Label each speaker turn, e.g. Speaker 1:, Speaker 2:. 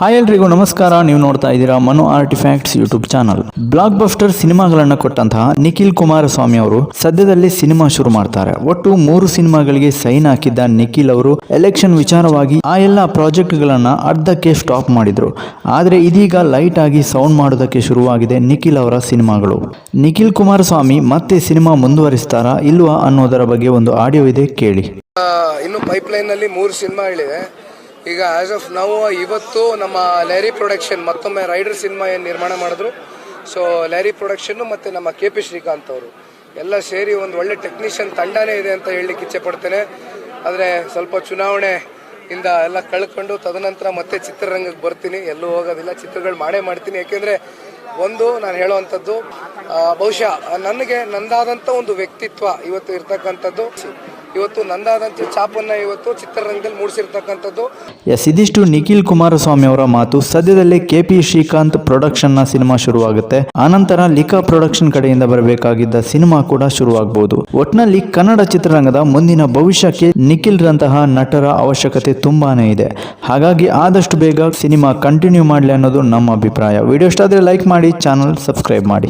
Speaker 1: Hi ಎಲ್ರಿಗೂ ನಮಸ್ಕಾರ. ನೀವು ನೋಡ್ತಾ ಇದ್ದೀರಾ Manu artifacts YouTube channel blockbuster ಸಿನಿಮಾಗಳನ್ನ ಕೊಟ್ಟಂತಹ ನಿಖಿಲ್ ಕುಮಾರಸ್ವಾಮಿ ಅವರು ಸದ್ಯದಲ್ಲಿ ಸಿನಿಮಾ ಶುರು ಮಾಡ್ತಾರೆ. ಒಟ್ಟು ಮೂರು ಸಿನಿಮಾಗಳಿಗೆ ಸೈನ್ ಹಾಕಿದ್ದ ನಿಖಿಲ್ ಅವರು ಎಲೆಕ್ಷನ್ ವಿಚಾರವಾಗಿ ಆ ಎಲ್ಲ ಪ್ರಾಜೆಕ್ಟ್ಗಳನ್ನ ಅರ್ಧಕ್ಕೆ ಸ್ಟಾಪ್ ಮಾಡಿದ್ರು. ಆದರೆ ಇದೀಗ ಲೈಟ್ ಆಗಿ ಸೌಂಡ್ ಮಾಡೋದಕ್ಕೆ ಶುರುವಾಗಿದೆ ನಿಖಿಲ್ ಅವರ ಸಿನಿಮಾಗಳು. ನಿಖಿಲ್ ಕುಮಾರಸ್ವಾಮಿ ಮತ್ತೆ ಸಿನಿಮಾ ಮುಂದುವರಿಸ್ತಾರಾ ಇಲ್ವಾ ಅನ್ನೋದರ ಬಗ್ಗೆ ಒಂದು ಆಡಿಯೋ ಇದೆ ಕೇಳಿ.
Speaker 2: ಇನ್ನು ಪೈಪ್ ಲೈನ್ ಅಲ್ಲಿ ಮೂರು ಸಿನಿಮಾಗಳಿವೆ ಈಗ ಆ್ಯಸ್ ಆಫ್ ನಾವು ಇವತ್ತು ನಮ್ಮ ಲ್ಯಾರಿ ಪ್ರೊಡಕ್ಷನ್ ಮತ್ತೊಮ್ಮೆ ರೈಡರ್ ಸಿನಿಮಾ ಏನು ನಿರ್ಮಾಣ ಮಾಡಿದ್ರು. ಸೊ ಲ್ಯಾರಿ ಪ್ರೊಡಕ್ಷನ್ನು ಮತ್ತು ನಮ್ಮ ಕೆ ಪಿ ಶ್ರೀಕಾಂತ್ ಅವರು. ಎಲ್ಲ ಸೇರಿ ಒಂದು ಒಳ್ಳೆ ಟೆಕ್ನಿಷಿಯನ್ ತಂಡನೇ ಇದೆ ಅಂತ ಹೇಳಲಿಕ್ಕೆ ಇಚ್ಛೆ ಪಡ್ತೇನೆ. ಆದರೆ ಸ್ವಲ್ಪ ಚುನಾವಣೆ ಇಂದ ಎಲ್ಲ ಕಳ್ಕೊಂಡು ತದನಂತರ ಮತ್ತೆ ಚಿತ್ರರಂಗಕ್ಕೆ ಬರ್ತೀನಿ. ಎಲ್ಲೂ ಹೋಗೋದಿಲ್ಲ. ಚಿತ್ರಗಳು ಮಾಡೇ ಮಾಡ್ತೀನಿ. ಯಾಕೆಂದರೆ ಒಂದು ನಾನು ಹೇಳುವಂಥದ್ದು ಬಹುಶಃ ನನಗೆ ನಂದಾದಂಥ ಒಂದು ವ್ಯಕ್ತಿತ್ವ ಇವತ್ತು ಇರ್ತಕ್ಕಂಥದ್ದು. ಇವತ್ತು ನಂದಾದಂತ ಛಾಪನ್ನ ಇವತ್ತು ಚಿತ್ರರಂಗದಲ್ಲಿ ಮೂಡಿಸಿರ್ತಕ್ಕಂಥದ್ದು.
Speaker 1: ಎಸ್, ಇದಿಷ್ಟು ನಿಖಿಲ್ ಕುಮಾರಸ್ವಾಮಿ ಅವರ ಮಾತು. ಸದ್ಯದಲ್ಲೇ ಕೆಪಿ ಶ್ರೀಕಾಂತ್ ಪ್ರೊಡಕ್ಷನ್ನ ಸಿನಿಮಾ ಶುರುವಾಗುತ್ತೆ. ಆನಂತರ ಲಿಖಾ ಪ್ರೊಡಕ್ಷನ್ ಕಡೆಯಿಂದ ಬರಬೇಕಾಗಿದ್ದ ಸಿನಿಮಾ ಕೂಡ ಶುರುವಾಗಬಹುದು ಒಟ್ನಲ್ಲಿ ಕನ್ನಡ ಚಿತ್ರರಂಗದ ಮುಂದಿನ ಭವಿಷ್ಯಕ್ಕೆ ನಿಖಿಲ್ ರಂತಹ ನಟರ ಅವಶ್ಯಕತೆ ತುಂಬಾನೇ ಇದೆ. ಹಾಗಾಗಿ ಆದಷ್ಟು ಬೇಗ ಸಿನಿಮಾ ಕಂಟಿನ್ಯೂ ಮಾಡಲಿ ಅನ್ನೋದು ನಮ್ಮ ಅಭಿಪ್ರಾಯ. ವಿಡಿಯೋ ಇಷ್ಟ ಆದರೆ ಲೈಕ್ ಮಾಡಿ, ಚಾನಲ್ ಸಬ್ಸ್ಕ್ರೈಬ್ ಮಾಡಿ.